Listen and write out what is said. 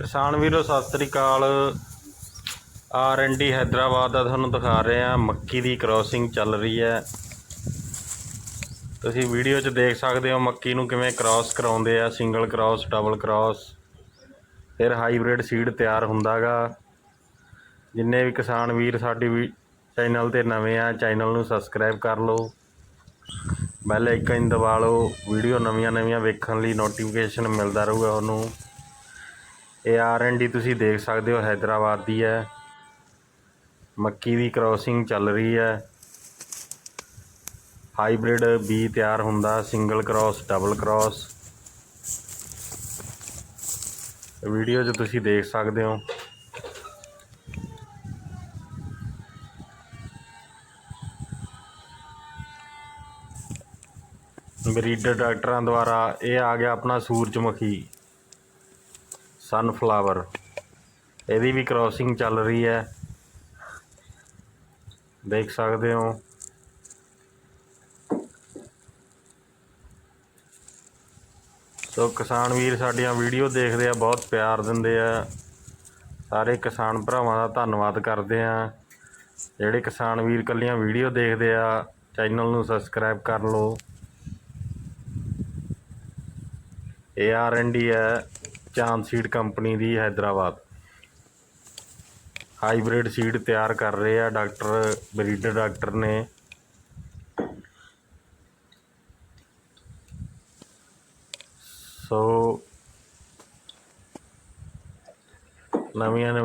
ਕਿਸਾਨ ਵੀਰੋ, ਸਤਿ ਸ੍ਰੀ ਅਕਾਲ। ਆਰ ਐਨ ਡੀ ਹੈਦਰਾਬਾਦ ਦਾ ਤੁਹਾਨੂੰ ਦਿਖਾ ਰਹੇ ਹਾਂ। ਮੱਕੀ ਦੀ ਕ੍ਰਾਸਿੰਗ ਚੱਲ ਰਹੀ ਹੈ। ਤੁਸੀਂ ਵੀਡੀਓ 'ਚ ਦੇਖ ਸਕਦੇ ਹੋ ਮੱਕੀ ਨੂੰ ਕਿਵੇਂ ਕ੍ਰਾਸ ਕਰਾਉਂਦੇ ਆ। ਸਿੰਗਲ ਕ੍ਰਾਸ ਡਬਲ ਕ੍ਰਾਸ ਫਿਰ ਹਾਈਬ੍ਰਿਡ ਸੀਡ ਤਿਆਰ ਹੁੰਦਾਗਾ। ਜਿੰਨੇ ਵੀ ਕਿਸਾਨ ਵੀਰ ਸਾਡੀ ਵੀ ਚੈਨਲ ਤੇ ਨਵੇਂ ਆ ਚੈਨਲ ਨੂੰ ਸਬਸਕ੍ਰਾਈਬ ਕਰ ਲਓ। ਬੈਲ ਆਈਕਨ ਦਬਾ ਲਓ। ਵੀਡੀਓ ਨਵੀਆਂ ਨਵੀਆਂ ਵੇਖਣ ਲਈ ਨੋਟੀਫਿਕੇਸ਼ਨ ਮਿਲਦਾ ਰਹੂਗਾ ਤੁਹਾਨੂੰ। ਇਹ ਆਰ ਐਨ ਡੀ ਤੁਸੀਂ ਦੇਖ ਸਕਦੇ ਹੋ, ਹੈਦਰਾਬਾਦ ਦੀ ਹੈ। ਮੱਕੀ ਦੀ ਕ੍ਰਾਸਿੰਗ ਚੱਲ ਰਹੀ ਹੈ। ਹਾਈਬ੍ਰਿਡ ਬੀ ਤਿਆਰ ਹੁੰਦਾ single cross double cross video 'ਚ ਤੁਸੀਂ ਦੇਖ ਸਕਦੇ ਹੋ। ਬਰੀਡਰ ਡਾਕਟਰਾਂ ਦੁਆਰਾ ਇਹ ਆ ਗਿਆ ਆਪਣਾ ਸੂਰਜਮੁਖੀ। ਸਨਫਲਾਵਰ ਇਹਦੀ ਵੀ ਕ੍ਰਾਸਿੰਗ ਚੱਲ ਰਹੀ ਹੈ। ਦੇਖ ਸਕਦੇ ਹੋ। ਸੋ ਕਿਸਾਨ ਵੀਰ ਸਾਡੀਆਂ ਵੀਡੀਓ ਦੇਖਦੇ ਆ, ਬਹੁਤ ਪਿਆਰ ਦਿੰਦੇ ਆ। ਸਾਰੇ ਕਿਸਾਨ ਭਰਾਵਾਂ ਦਾ ਧੰਨਵਾਦ ਕਰਦੇ ਆ। ਜਿਹੜੇ ਕਿਸਾਨ ਵੀਰ ਕੱਲੀਆਂ ਵੀਡੀਓ ਦੇਖਦੇ ਆ ਚੈਨਲ ਨੂੰ ਸਬਸਕ੍ਰਾਈਬ ਕਰ ਲਓ। ਇਹ ਆਰ ਐਨ ਡੀ ਹੈ। ਚਾਂਦ ਸੀਡ ਕੰਪਨੀ ਦੀ ਹੈਦਰਾਬਾਦ। ਹਾਈਬ੍ਰਿਡ ਸੀਡ ਤਿਆਰ ਕਰ ਰਹੇ ਆ ਡਾਕਟਰ ਬਰੀਡਰ ਡਾਕਟਰ ਨੇ। ਸੋ ਨਵੀਆਂ ਨਵੀਆਂ